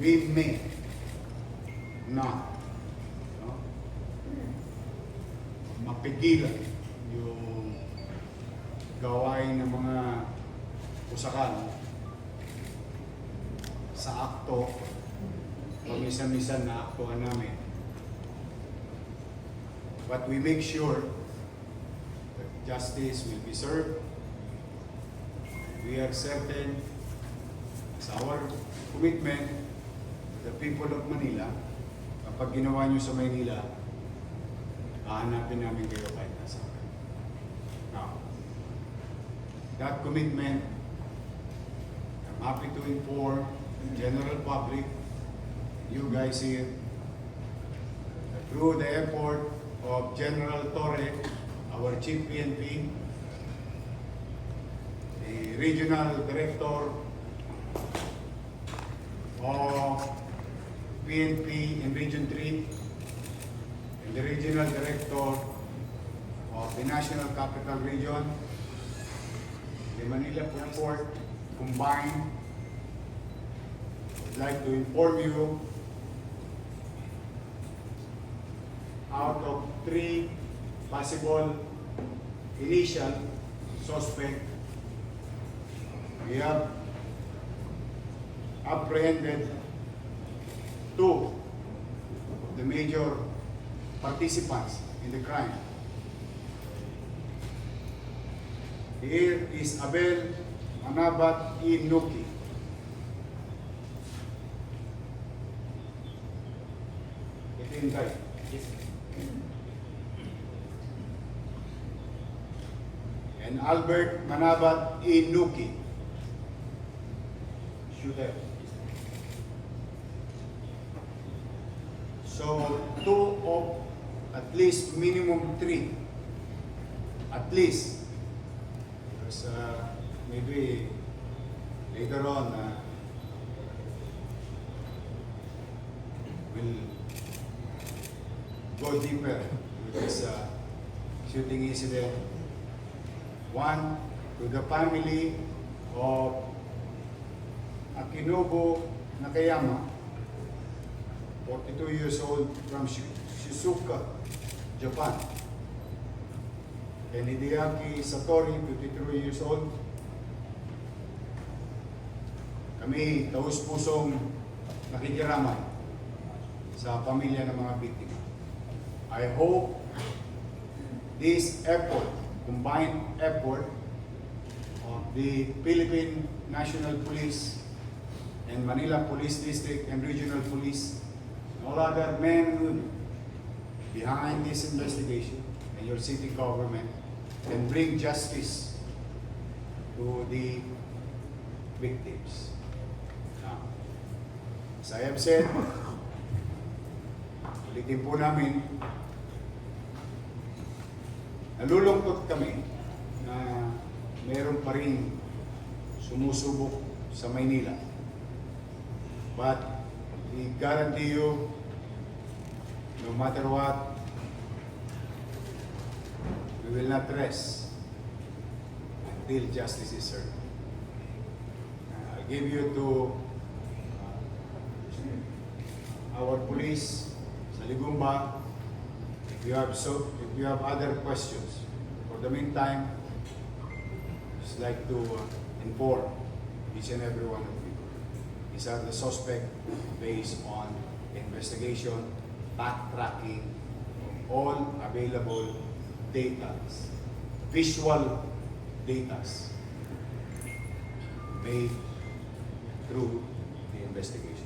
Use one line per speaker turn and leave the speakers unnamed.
we may not no, mapigilan yung gawain ng mga usakan sa akto pamisa-misan na aktuhan namin. But we make sure that justice will be served. We are certain sa our commitment the people of Manila, kapag ginawa nyo sa Maynila, hahanapin namin kayo kahit nasa Now, that commitment, I'm happy to inform the general public, you guys here, that through the effort of General Torre, our Chief PNP, the Regional Director of PNP in Region 3, and the Regional Director of the National Capital Region, the Manila Port combined. I'd like to inform you out of three possible initial suspect, we have apprehended two of the major participants in the crime. Here is Abel Manabat Inuki. Ito yung guy. And Albert Manabat Inuki. Shooter. So, two of at least minimum three. At least. Because uh, maybe later on, uh, we'll go deeper with this uh, shooting incident. One, to the family of Akinobu Nakayama, 42 years old from Shi- Shizuoka, Japan. And Hideaki Satori, 53 years old. Kami, taus-pusong nakikiramay sa pamilya ng mga biktima. I hope this effort, combined effort of the Philippine National Police and Manila Police District and Regional Police, all other men behind this investigation and your city government can bring justice to the victims. Now, as I have said, ulitin po namin, nalulungkot kami na meron pa rin sumusubok sa Maynila. But we guarantee you, no matter what, we will not rest until justice is served. I'll give you to uh, our police sa Ligumba. If you have so, if you have other questions, for the meantime, just like to uh, inform each and every one of you. These are the suspect based on investigation, backtracking, all available data, visual data made through the investigation.